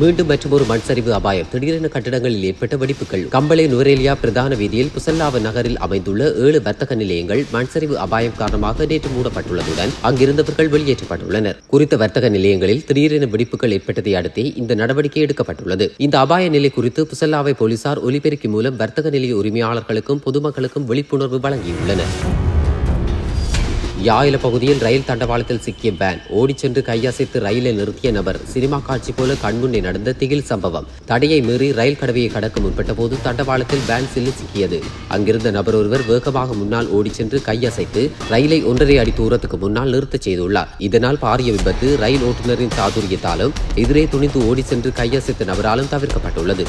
மீண்டும் மற்றொரு மண் சரிவு அபாயம். திடீரென கட்டிடங்களில் ஏற்பட்ட வெடிப்புகள். கம்பளை நுவரேலியா பிரதான வீதியில் புசல்லாவ நகரில் அமைந்துள்ள ஏழு வர்த்தக நிலையங்கள் மண் சரிவு அபாயம் காரணமாக நேற்று மூடப்பட்டுள்ளதுடன் அங்கிருந்தவர்கள் வெளியேற்றப்பட்டுள்ளனர். குறித்த வர்த்தக நிலையங்களில் திடீரென வெடிப்புகள் ஏற்பட்டதை அடுத்தே இந்த நடவடிக்கை எடுக்கப்பட்டுள்ளது. இந்த அபாய நிலை குறித்து புசல்லாவை போலீசார் ஒலிபெருக்கி மூலம் வர்த்தக நிலைய உரிமையாளர்களுக்கும் பொதுமக்களுக்கும் விழிப்புணர்வு வழங்கியுள்ளனர். யாயில பகுதியில் ரயில் தண்டவாளத்தில் சிக்கிய வேன் ஓடிச் சென்று கையசைத்து ரயிலை நிறுத்திய நபர் சினிமா காட்சி போல கண்முன்னே நடந்த திகில் சம்பவம். தடையை மீறி ரயில் கடவையை கடக்க முற்பட்ட போது தண்டவாளத்தில் வேன் சில்லு சிக்கியது. அங்கிருந்த நபர் ஒருவர் வேகமாக முன்னால் ஓடிச் சென்று கையசைத்து ரயிலை ஒன்றரை அடி தூரத்துக்கு முன்னால் நிறுத்தச் செய்துள்ளார். இதனால் பாரிய விபத்து ரயில் ஓட்டுநரின் சாதுரியத்தாலும் எதிரே துணிந்து ஓடிச் சென்று கையசைத்த நபராலும் தவிர்க்கப்பட்டுள்ளது.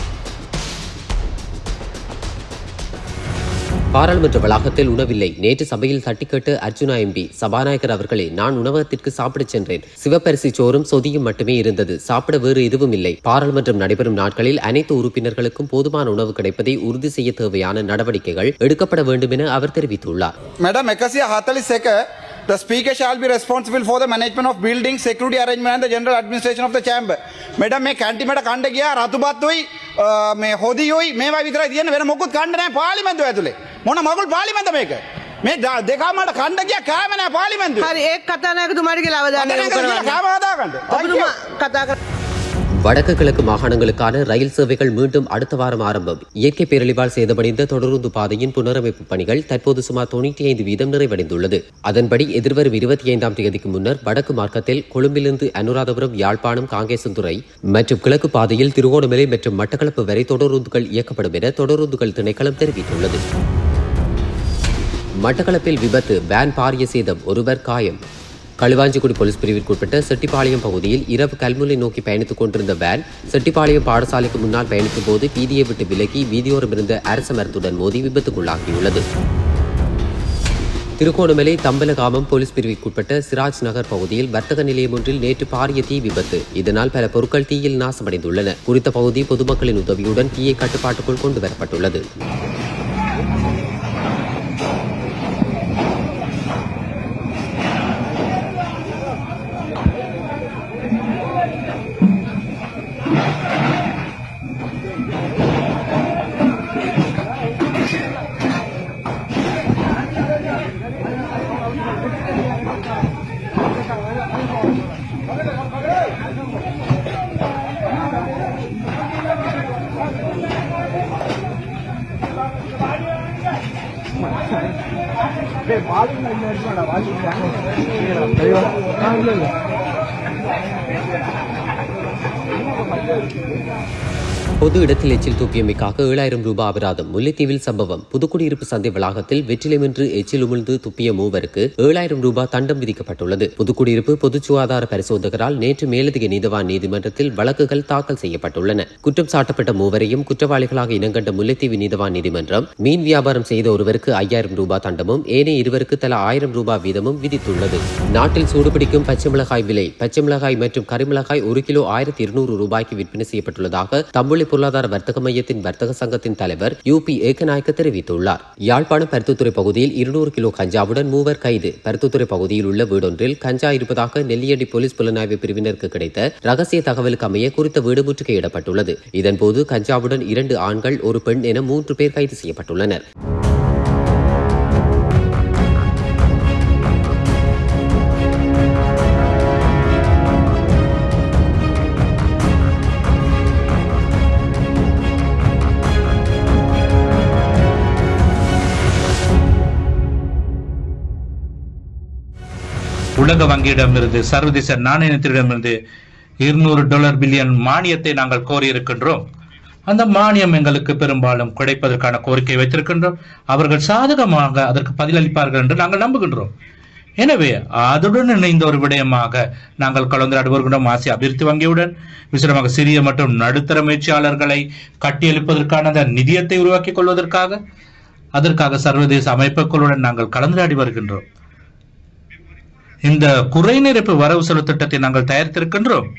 பாராளுமன்ற வளாகத்தில் உணவில்லை நேற்று சபையில் தட்டிக்கேட்டு அர்ஜுனா எம்பி சபாநாயகர் அவர்களே நான் உணவகத்திற்கு சாப்பிடச் சென்றேன் சிவப்பரிசி சோறும் சொதியும் மட்டுமே இருந்தது சாப்பிட வேறு எதுவும் இல்லை பாராளுமன்றம் நடைபெறும் நாட்களில் அனைத்து உறுப்பினர்களுக்கும் போதுமான உணவு கிடைப்பதை உறுதி செய்ய தேவையான நடவடிக்கைகள் எடுக்கப்பட வேண்டும் என அவர் தெரிவித்துள்ளார் Madam, එකසිය හතලිස් එක The speaker shall be responsible for the management of building, security arrangement and the general administration of the chamber. මෙඩම් මේ කැන්ටිමට කණ්ඩ ගියා රතුපත්තුයි අ, මේ හොදියුයි මේවා විතරයි තියෙන වෙන මොකුත් කණ්ඩ නැහැ පාර්ලිමේන්තුව ඇතුලේ. මොන මගුල් පාර්ලිමේන්ත මේක? මේ ද- දෙකමට කණ්ඩ ගියා කෑම නැහැ පාර්ලිමේන්තුවේ. හරි ඒ කතානායකතුමාට කියලා අවධානය අතන යොමු ගිහලා කරන්න. කෑම හදාගන්න. Thank you. ඔබතුමා කතා කර வடக்கு கிழக்கு மாகாணங்களுக்கான ரயில் சேவைகள் மீண்டும் அடுத்த வாரம் ஆரம்பம் இயற்கை பேரழிவால் சேதமடைந்த தொடருந்து பாதையின் புனரமைப்பு பணிகள் தற்போது சுமார் தொண்ணூற்றி ஐந்து வீதம் நிறைவடைந்துள்ளது அதன்படி எதிர்வரும் இருபத்தி ஐந்தாம் தேதிக்கு முன்னர் வடக்கு மார்க்கத்தில் கொழும்பிலிருந்து அனுராதபுரம் யாழ்ப்பாணம் காங்கேசந்துறை மற்றும் கிழக்கு பாதையில் திருகோணமலை மற்றும் மட்டக்களப்பு வரை தொடருந்துகள் இயக்கப்படும் என தொடருந்துகள் திணைக்களம் தெரிவித்துள்ளது மட்டக்களப்பில் விபத்து வேன் பாரிய சேதம் ஒருவர் காயம். களுவாஞ்சிக்குடி போலீஸ் பிரிவிற்குட்பட்ட செட்டிப்பாளையம் பகுதியில் இரவு கல்முனை நோக்கி பயணித்துக் கொண்டிருந்த வேன் செட்டிப்பாளையம் பாடசாலைக்கு முன்னால் பயணித்த போது வீதியை விட்டு விலகி வீதியோரம் இருந்த அரச மரத்துடன் மோதி விபத்துக்குள்ளாகியுள்ளது. திருகோணமலை தம்பலகாமம் போலீஸ் பிரிவிற்குட்பட்ட சிராஜ் நகர் பகுதியில் வர்த்தக நிலையம் ஒன்றில் நேற்று பாரிய தீ விபத்து. இதனால் பல பொருட்கள் தீயில் நாசமடைந்துள்ளன. குறித்த பகுதி பொதுமக்களின் உதவியுடன் தீயை கட்டுப்பாட்டுக்குள் கொண்டு வரப்பட்டுள்ளது வாலிங் பொது இடத்தில் எச்சில் துப்பியமைக்காக ஏழாயிரம் ரூபாய் அபராதம். முல்லைத்தீவில் சம்பவம். புதுக்குடியிருப்பு சந்தை வளாகத்தில் வெற்றிலமென்று எச்சில் உமிழ்ந்து துப்பிய மூவருக்கு ஏழாயிரம் ரூபாய் தண்டம் விதிக்கப்பட்டுள்ளது. புதுக்குடியிருப்பு பொது சுகாதார பரிசோதகரால் நேற்று மேலதிக நீதவான் நீதிமன்றத்தில் வழக்குகள் தாக்கல் செய்யப்பட்டுள்ளன. குற்றம் சாட்டப்பட்ட மூவரையும் குற்றவாளிகளாக இனங்கண்ட முல்லைத்தீவு நீதவான் நீதிமன்றம் மீன் வியாபாரம் செய்த ஒருவருக்கு ஐயாயிரம் ரூபாய் தண்டமும் ஏனைய இருவருக்கு தலா ஆயிரம் ரூபாய் வீதமும் விதித்துள்ளது. நாட்டில் சூடுபிடிக்கும் பச்சை மிளகாய் விலை பச்சை மிளகாய் மற்றும் கரிமிளகாய் ஒரு கிலோ ஆயிரத்தி இருநூறு ரூபாய்க்கு விற்பனை செய்யப்பட்டுள்ளதாக தமிழ் பொருளாதார வர்த்தக மையத்தின் வர்த்தக சங்கத்தின் தலைவர் யூபி ஏகநாயக்க தெரிவித்துள்ளார். யாழ்ப்பாணம் பருத்துத்துறை பகுதியில் இருநூறு கிலோ கஞ்சாவுடன் மூவர் கைது. பருத்துத்துறை பகுதியில் உள்ள வீடொன்றில் கஞ்சா இருப்பதாக நெல்லியடி போலீஸ் புலனாய்வு பிரிவினருக்கு கிடைத்த ரகசிய தகவலுக்கு அமைய குறித்த வீடு முற்றுகையிடப்பட்டுள்ளது இதன்போது கஞ்சாவுடன் இரண்டு ஆண்கள் ஒரு பெண் என மூன்று பேர் கைது செய்யப்பட்டுள்ளனர். உலக வங்கியிடமிருந்து சர்வதேச நாணயத்திடமிருந்து இருநூறு டாலர் பில்லியன் மானியத்தை நாங்கள் கோரியிருக்கின்றோம். அந்த மானியம் எங்களுக்கு பெரும்பாலும் கிடைப்பதற்கான கோரிக்கை வைத்திருக்கின்றோம். அவர்கள் சாதகமாக அதற்கு பதிலளிப்பார்கள் என்று நாங்கள் நம்புகின்றோம். எனவே அதுடன் இணைந்த ஒரு விடயமாக நாங்கள் கலந்துரையாடி வருகின்றோம். ஆசிய அபிவிருத்தி வங்கியுடன் விசேடமாக சிறிய மற்றும் நடுத்தர முயற்சியாளர்களை கட்டியெழுப்பதற்கான அந்த நிதியத்தை உருவாக்கிக் கொள்வதற்காக அதற்காக சர்வதேச அமைப்புகளுடன் நாங்கள் கலந்துரையாடி வருகின்றோம். இந்த குறைநிரப்பு வரவு செலவு திட்டத்தை நாங்கள் தயாரித்திருக்கின்றோம்.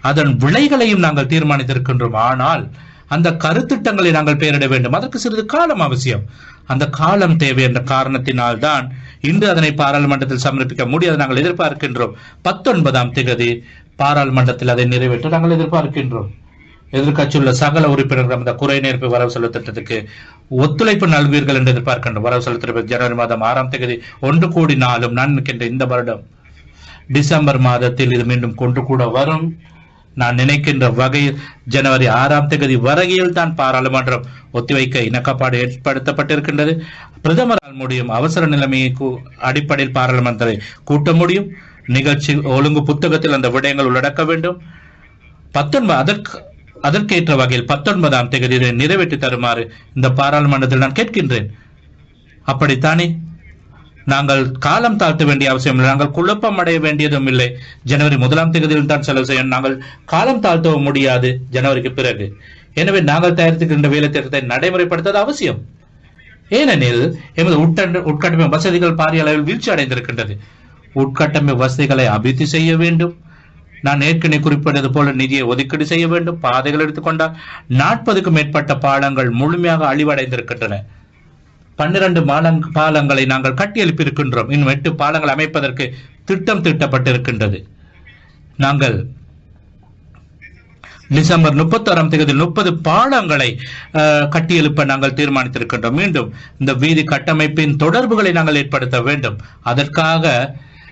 அதன் விலைகளையும் நாங்கள் தீர்மானித்திருக்கின்றோம். ஆனால் அந்த கருத்திட்டங்களை நாங்கள் பெயரிட வேண்டும். அதற்கு சிறிது காலம் அவசியம். அந்த காலம் தேவை என்ற காரணத்தினால் தான் இன்று அதனை பாராளுமன்றத்தில் சமர்ப்பிக்க முடியாது. நாங்கள் எதிர்பார்க்கின்றோம். பத்தொன்பதாம் திகதி பாராளுமன்றத்தில் அதை நிறைவேற்ற நாங்கள் எதிர்பார்க்கின்றோம். எதிர்க்கட்சியுள்ள சகல உறுப்பினர்கள் அந்த குறை நேர்ப்பு வரவு செலவு திட்டத்துக்கு ஒத்துழைப்பு நல்வீர்கள் என்று எதிர்பார்க்கின்ற வரவு செலவு ஜனவரி மாதம் ஆறாம் தேதி ஒன்று கோடி நாளும் நான் நினைக்கின்ற இந்த வருடம். டிசம்பர் மாதத்தில் இது மீண்டும் கொண்டு கூட வரும். நான் நினைக்கின்ற வகையில் ஜனவரி ஆறாம் தேதி வரையில் தான் பாராளுமன்றம் ஒத்திவைக்க இணக்கப்பாடு ஏற்படுத்தப்பட்டிருக்கின்றது. பிரதமரால் முடியும் அவசர நிலைமையை அடிப்படையில் பாராளுமன்றத்தை கூட்ட முடியும். நிகழ்ச்சி ஒழுங்கு புத்தகத்தில் அந்த விடயங்கள் உள்ளடக்க வேண்டும். பத்தொன்பது அதற்கு அதற்கேற்ற வகையில் பத்தொன்பதாம் தேதி இதை நிறைவேற்றி தருமாறு இந்த பாராளுமன்றத்தில் நான் கேட்கின்றேன். அப்படித்தானே? நாங்கள் காலம் தாழ்த்த வேண்டிய அவசியம் இல்லை. நாங்கள் குழப்பம் அடைய வேண்டியதும் இல்லை. ஜனவரி முதலாம் தேதியில் தான் செலவு செய்ய நாங்கள் காலம் தாழ்த்தவும் முடியாது ஜனவரிக்கு பிறகு. எனவே நாங்கள் தயாரித்துக்கின்ற வேலை திட்டத்தை நடைமுறைப்படுத்துவது அவசியம். ஏனெனில் எமது உட்கட்டமை வசதிகள் பாரிய அளவில் வீழ்ச்சி அடைந்திருக்கின்றது. உட்கட்டமை வசதிகளை அபிவிருத்தி செய்ய வேண்டும். நான் ஏற்கனவே குறிப்பிட்டது போல நிதியை ஒதுக்கீடு செய்ய வேண்டும் பாதைகள் எடுத்துக்கொண்டால் நாற்பதுக்கும் மேற்பட்ட பாலங்கள் முழுமையாக அழிவடைந்திருக்கின்றன. பன்னிரண்டு மாலங் பாலங்களை நாங்கள் கட்டியெழுப்பியிருக்கின்றோம். இன்னும் எட்டு பாலங்கள் அமைப்பதற்கு திட்டம் திட்டப்பட்டிருக்கின்றது. நாங்கள் டிசம்பர் முப்பத்தாறாம் தேதி முப்பது பாலங்களை அஹ், நாங்கள் தீர்மானித்திருக்கின்றோம். மீண்டும் இந்த வீதி கட்டமைப்பின் தொடர்புகளை நாங்கள் ஏற்படுத்த வேண்டும். அதற்காக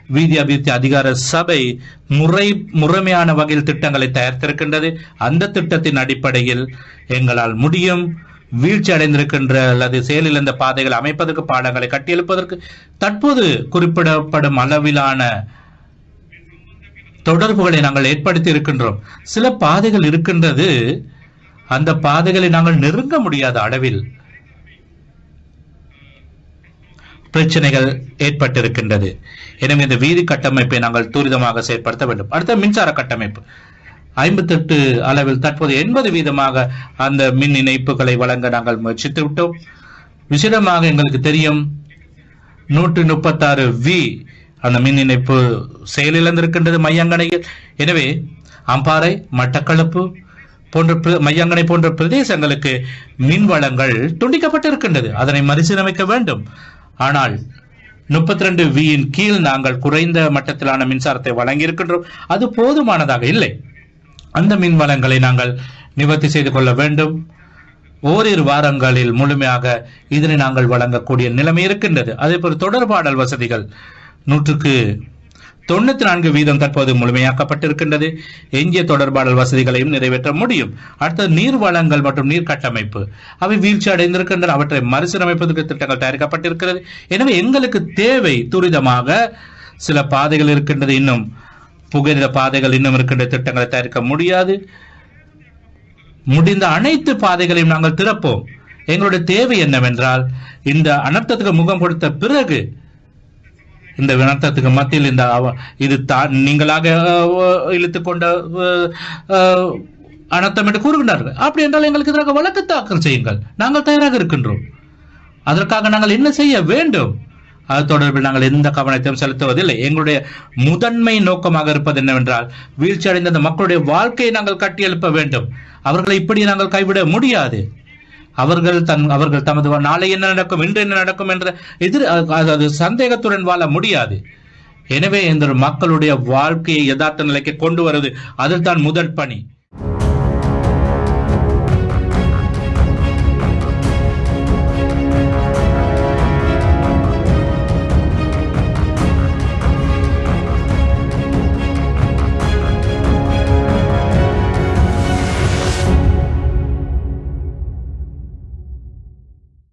வீதி அபிவிருத்தி அதிகார சபை முறை முறைமையான வகையில் திட்டங்களை தயாரித்திருக்கின்றது. அந்த திட்டத்தின் அடிப்படையில் எங்களால் முடியும் வீழ்ச்சி அடைந்திருக்கின்ற அல்லது செயலிழந்த பாதைகள் அமைப்பதற்கு பாடங்களை கட்டியெழுப்பதற்கு தற்போது குறிப்பிடப்படும் அளவிலான தொடர்புகளை நாங்கள் ஏற்படுத்தி இருக்கின்றோம். சில பாதைகள் இருக்கின்றது. அந்த பாதைகளை நாங்கள் நெருங்க முடியாத அளவில் பிரச்சனைகள் ஏற்பட்டிருக்கின்றது. எனவே இந்த வீதி கட்டமைப்பை நாங்கள் துரிதமாக செயற்படுத்த வேண்டும். அடுத்த மின்சார கட்டமைப்பு. ஐம்பத்தெட்டு அளவில் தற்போது எண்பது வீதமாக அந்த மின் இணைப்புகளை வழங்க நாங்கள் முயற்சித்து விட்டோம். விசேடமாக எங்களுக்கு தெரியும் நூற்று முப்பத்தாறு வி அந்த மின் இணைப்பு செயலிழந்திருக்கின்றது மையங்கனையில் எனவே அம்பாறை மட்டக்களப்பு போன்ற மையங்கனை போன்ற பிரதேசங்களுக்கு மின் வளங்கள் துண்டிக்கப்பட்டிருக்கின்றது. அதனை மறுசீரமைக்க வேண்டும். ஆனால் முப்பத்தி ரெண்டு வியின் கீழ் நாங்கள் குறைந்த மட்டத்திலான மின்சாரத்தை வழங்கியிருக்கின்றோம். அது போதுமானதாக இல்லை. அந்த மின் வளங்களை நாங்கள் நிவர்த்தி செய்து கொள்ள வேண்டும். ஓரிரு வாரங்களில் முழுமையாக இதனை நாங்கள் வழங்கக்கூடிய நிலைமை இருக்கின்றது. அதே போல் தொடர்பாடல் வசதிகள் நூற்றுக்கு தொண்ணூத்தி நான்கு வீதம் தற்போது முழுமையாக்கப்பட்டிருக்கின்றது. எஞ்சிய தொடர்பாடல் வசதிகளையும் நிறைவேற்ற முடியும். அடுத்தது நீர் வளங்கள் மற்றும் நீர் கட்டமைப்பு. அவை வீழ்ச்சி அடைந்திருக்கின்றன. அவற்றை மறுசீரமைப்பதற்கு திட்டங்கள் தயாரிக்கப்பட்டிருக்கிறது. எனவே எங்களுக்கு தேவை துரிதமாக சில பாதைகள் இருக்கின்றது. இன்னும் புகையில பாதைகள் இன்னும் இருக்கின்ற திட்டங்களை தயாரிக்க முடியாது. முடிந்த அனைத்து பாதைகளையும் நாங்கள் திறப்போம். எங்களுடைய தேவை என்னவென்றால் இந்த அனர்த்தத்துக்கு முகம் கொடுத்த பிறகு இந்த வினத்தத்துக்கு மத்தியில் இந்த இது தான் நீங்களாக அஹ், இழுத்துக்கொண்ட அனர்த்தம் என்று கூறுகின்றார்கள். அப்படி என்றால் எங்களுக்கு எதிராக வழக்கு தாக்கல் செய்யுங்கள். நாங்கள் தயாராக இருக்கின்றோம். அதற்காக நாங்கள் என்ன செய்ய வேண்டும்? அது தொடர்பில் நாங்கள் எந்த கவனத்தையும் செலுத்துவதில்லை. எங்களுடைய முதன்மை நோக்கமாக இருப்பது என்னவென்றால் வீழ்ச்சி அடைந்த அந்த மக்களுடைய வாழ்க்கையை நாங்கள் கட்டியெழுப்ப வேண்டும். அவர்களை இப்படி நாங்கள் கைவிட முடியாது. அவர்கள் தன் அவர்கள் தமது நாளை என்ன நடக்கும் இன்று என்ன நடக்கும் என்ற எதிர் அதாவது சந்தேகத்துடன் வாழ முடியாது. எனவே இந்த மக்களுடைய வாழ்க்கையை யதார்த்த நிலைக்கு கொண்டு வருவது அதில் தான் முதல் பணி.